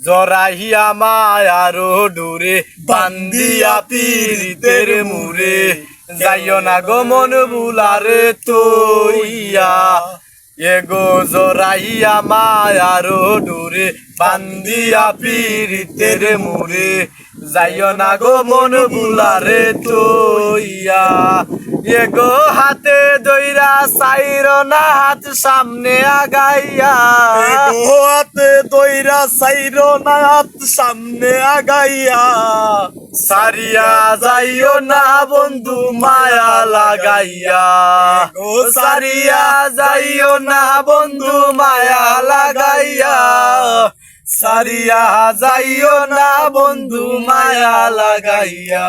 জরাহিয়া মায়ার ডুরে বান্দিয়া পীরিতের মুরে যাইও না গো মন বুলারে তৈয়া এগো জরাইয়া মায়ার ডুরে বান্দিয়া পীরিতের মুরে যাইও না গো মন বুলারে তৈয়া এগো হাতে দইরা সাইর না হাত সামনে আগাইয়া। হাতে দইরা সাইর না হাত সামনে আগাইয়া। সারিয়া যাইও না বন্ধু মায়া লাগাইয়া। সারিয়া যাইও না বন্ধু মায়া লাগাইয়া। সারিয়া যাইও না বন্ধু মায়া লাগাইয়া।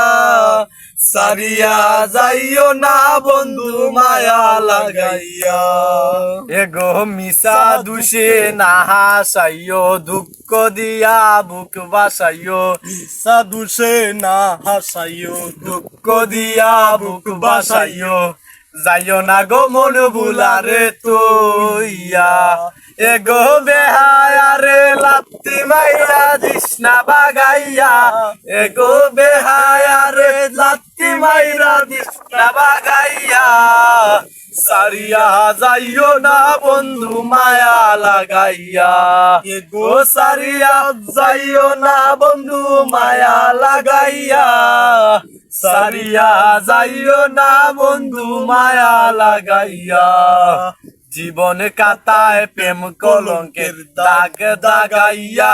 সারিয়া যাইও না বন্ধু মায়া লাগাইয়া। এগো মিশা দুষে না হাসাইও, দুঃখ দিয়া বুক বাসাইও। সাধুসে না হাসাইও, দুঃখ দিয়া বুক বাসাইও। যাইও না গো মন বুলারে তৈয়া এগো বেহায়ারে লাত্তি মাইয়া দিসনা বাগাইয়া। এগো বেহায়ারে লাত্তি মাইরা দিসনা বাগাইয়া সারিয়া যাইও না বন্ধু মায়া লাগাইয়া। এগো সারিয়া যাইও না বন্ধু মায়া লাগাইয়া। সারিয়া যাইও না বন্ধু মায়া লাগাইয়া। জীবন কাতায় প্রেম কলঙ্কের দাগ দাগাইয়া।